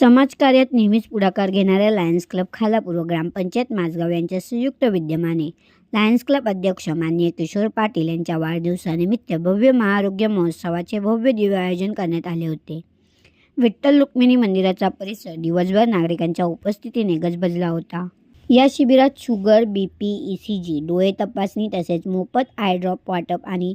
समाजकार्यात नेहमीच पुढाकार घेणाऱ्या लायन्स क्लब खालापूर्व ग्रामपंचायत माझगाव यांच्या संयुक्त विद्यमाने. लायन्स क्लब अध्यक्ष माननीय किशोर पाटील यांच्या वाढदिवसानिमित्त भव्य महाआरोग्य महोत्सवाचे भव्य दिव्य आयोजन करण्यात आले होते. विठ्ठल रुक्मिणी मंदिराचा परिसर दिवसभर नागरिकांच्या उपस्थितीने गजबजला होता. या शिबिरात sugar B P E C G डोळे तपासणी तसेच मोफत आय ड्रॉप वाटप आणि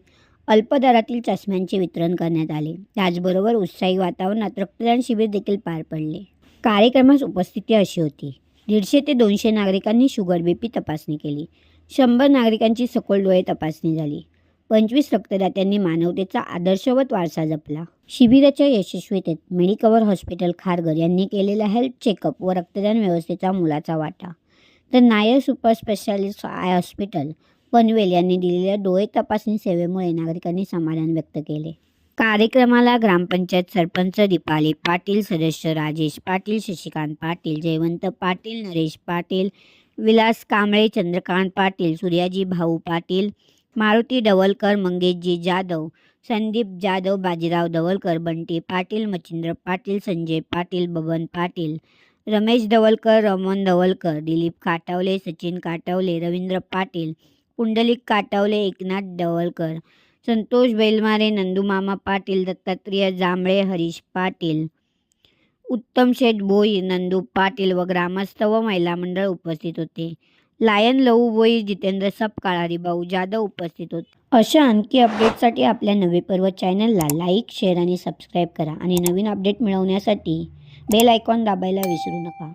अल्प दरातील चष्म्यांचे वितरण करण्यात आले. त्याचबरोबर उत्साही वातावरणात रक्तदान शिबिर देखील पार पडले. कार्यक्रमास उपस्थिती अशी होती. दीडशे ते दोनशे नागरिकांनी शुगर बी पी तपासणी केली. शंभर नागरिकांची सखोल डोळे तपासणी झाली. पंचवीस रक्तदात्यांनी मानवतेचा आदर्शवत वारसा जपला. शिबिराच्या यशस्वीतेत मेडिकवर हॉस्पिटल खारगर यांनी केलेला हेल्थ चेकअप व रक्तदान व्यवस्थेचा मोलाचा वाटा. तर Nair super specialist eye hospital Panvel यांनी दिलेल्या डोळे तपासणी सेवेमुळे नागरिकांनी समाधान व्यक्त केले. कार्यक्रमाला ग्रामपंचायत सरपंच दीपाली पाटील सदस्य राजेश पाटील शशिकांत पाटील जयवंत पाटील नरेश पाटील विलास कांबळे चंद्रकांत पाटील सूर्याजी भाऊ पाटील मारुती डवलकर मंगेशजी जाधव संदीप जाधव बाजीराव डवलकर बंटी पाटील मच्छिंद्र पाटील संजय पाटील बबन पाटील रमेश डवलकर रमण डवलकर दिलीप काटावले सचिन काटावले रवींद्र पाटील पुंडलिक काटावले एकनाथ डवलकर संतोष बेलमारे नंदूमामा पाटील दत्तात्रेय जांभळे हरीश पाटील उत्तम शेठ भोई नंदू पाटील व ग्रामस्थ व महिला मंडळ उपस्थित होते. लायन लहू भोई जितेंद्र सपकाळारी भाऊ जाधव उपस्थित होते. अशा आणखी अपडेटसाठी आपल्या नवे पर्व चॅनलला लाईक शेअर आणि सबस्क्राईब करा आणि नवीन अपडेट मिळवण्यासाठी बेल आयकॉन दाबायला विसरू नका.